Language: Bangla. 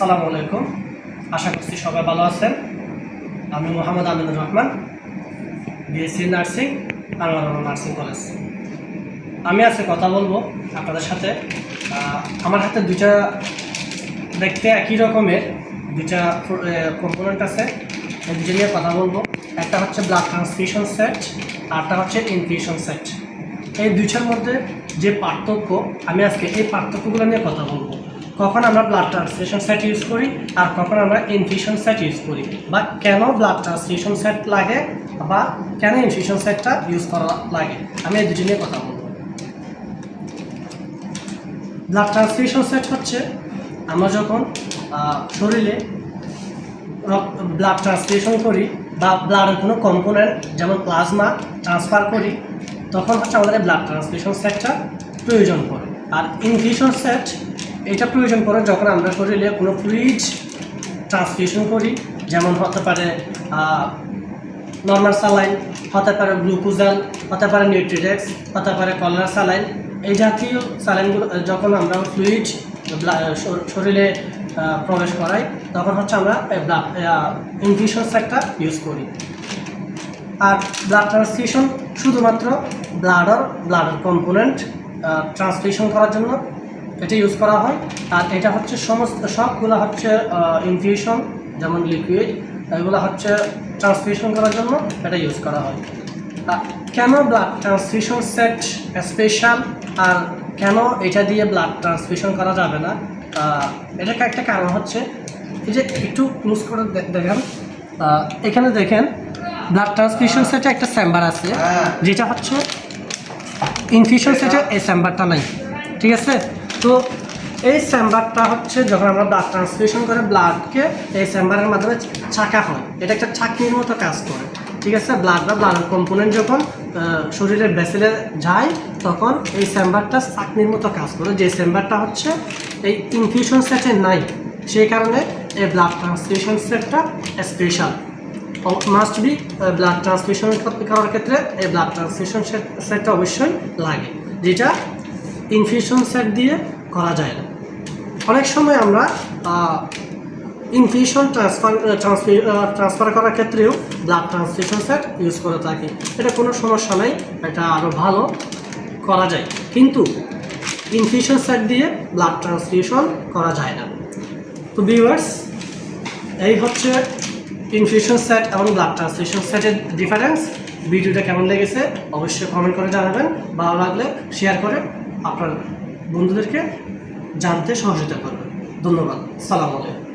আসসালামু আলাইকুম। আশা করছি সবাই ভালো আছেন। আমি Mohammad Aminur Rahman BSc nursing Anwar nursing college আমি আজকে কথা বলব আপনাদের সাথে। আমার হাতে দুইটা দেখতে একই রকমের, দুইটা কম্পোনেন্ট আছে। এই দুটো নিয়ে কথা বলব। একটা হচ্ছে ব্লাড ট্রান্সফিউশন সেট আরটা হচ্ছে ইনফিউশন সেট এই দুইটার মধ্যে যে পার্থক্য, আমি আজকে এই পার্থক্যগুলো নিয়ে কথা বলব। কখন আমরা ব্লাড ট্রান্সফিউশন সেট ইউজ করি আর কখন আমরা ইনফিউশন সেট ইউজ করি? বা কেন ব্লাড ট্রান্সফিউশন সেট লাগে বা কেন ইনফিউশন সেটটা ইউজ করা লাগে? আমি এই দুটো নিয়ে কথা বলব। ব্লাড ট্রান্সফিউশন সেট হচ্ছে আমরা যখন শরীরে ব্লাড ট্রান্সফিউশন করি বা ব্লাডের কোনো কম্পোনেন্ট যেমন প্লাজমা ট্রান্সফার করি, তখন হচ্ছে আমাদের ব্লাড ট্রান্সফিউশন সেটটা প্রয়োজন পড়ে। আর ইনফিউশন সেট এটা প্রয়োজন পড়ে যখন আমরা শরীরে কোনো ফ্লুইড ট্রান্সফিউশন করি যেমন হতে পারে নর্মাল স্যালাইন হতে পারে গ্লুকোজাল হতে পারে নিউট্রিডেক্স হতে পারে কলার স্যালাইন এই জাতীয় স্যালাইনগুলো আহ, যখন আমরা ফ্লুইড শরীরে প্রবেশ করাই তখন হচ্ছে আমরা ব্লাড ইনফিউশন সেটটা ইউজ করি। আর ব্লাড ট্রান্সফিউশন শুধুমাত্র ব্লাডার ব্লাডের কম্পোনেন্ট ট্রান্সফিউশন করার জন্য এটা ইউজ করা হয়। আর এটা হচ্ছে সমস্ত সবগুলো হচ্ছে ইনফিউশন যেমন লিকুইড এগুলো হচ্ছে ট্রান্সফিউশন করার জন্য এটা ইউজ করা হয়। কেন ব্লাড ট্রান্সফিউশন সেট স্পেশাল আর কেন এটা দিয়ে ব্লাড ট্রান্সফিউশন করা যাবে না? এটা একটা কারণ হচ্ছে এই যে একটু ক্লোজ করে দেখেন এখানে দেখেন ব্লাড ট্রান্সফিউশন সেটে একটা চেম্বার আছে যেটা হচ্ছে ইনফিউশন সেটে এই চেম্বারটা নাই। ঠিক আছে? তো এই চেম্বারটা হচ্ছে যখন আমরা ব্লাড ট্রান্সফিউশন করে ব্লাডকে এই চেম্বারের মাধ্যমে ছাঁকা হয়। এটা একটা ছাকনির মতো কাজ করে, ঠিক আছে? ব্লাড বা ব্লাড কম্পোনেন্ট যখন শরীরের ভেসেলে যায়, তখন এই চেম্বারটা ছাকনির মতো কাজ করে। যে চেম্বারটা হচ্ছে এই ইনফিউশন সেটে নাই, সেই কারণে এই ব্লাড ট্রান্সফিউশন সেটটা special must be blood transfusion করার ক্ষেত্রে এই ব্লাড ট্রান্সফিউশন সেটটা অবশ্যই লাগে, যেটা ইনফিউশন সেট দিয়ে করা যায় না। অনেক সময় আমরা ইনফিউশন ট্রান্সফার ট্রান্সফার করার ক্ষেত্রেও ব্লাড ট্রান্সফিউশন সেট ইউজ করে থাকি। এটা কোনো সমস্যা নেই, এটা আরও ভালো করা যায়। কিন্তু ইনফিউশন সেট দিয়ে ব্লাড ট্রান্সফিউশন করা যায় না। তো ভিউয়ার্স, এই হচ্ছে ইনফিউশন সেট এবং ব্লাড ট্রান্সফিউশন সেটের ডিফারেন্স। ভিডিওটা কেমন লেগেছে অবশ্যই কমেন্ট করে জানাবেন। ভালো লাগলে শেয়ার করে আপনার বন্ধুদেরকে জানতে সহযোগিতা করবেন। ধন্যবাদ। সালাম আলাইকুম।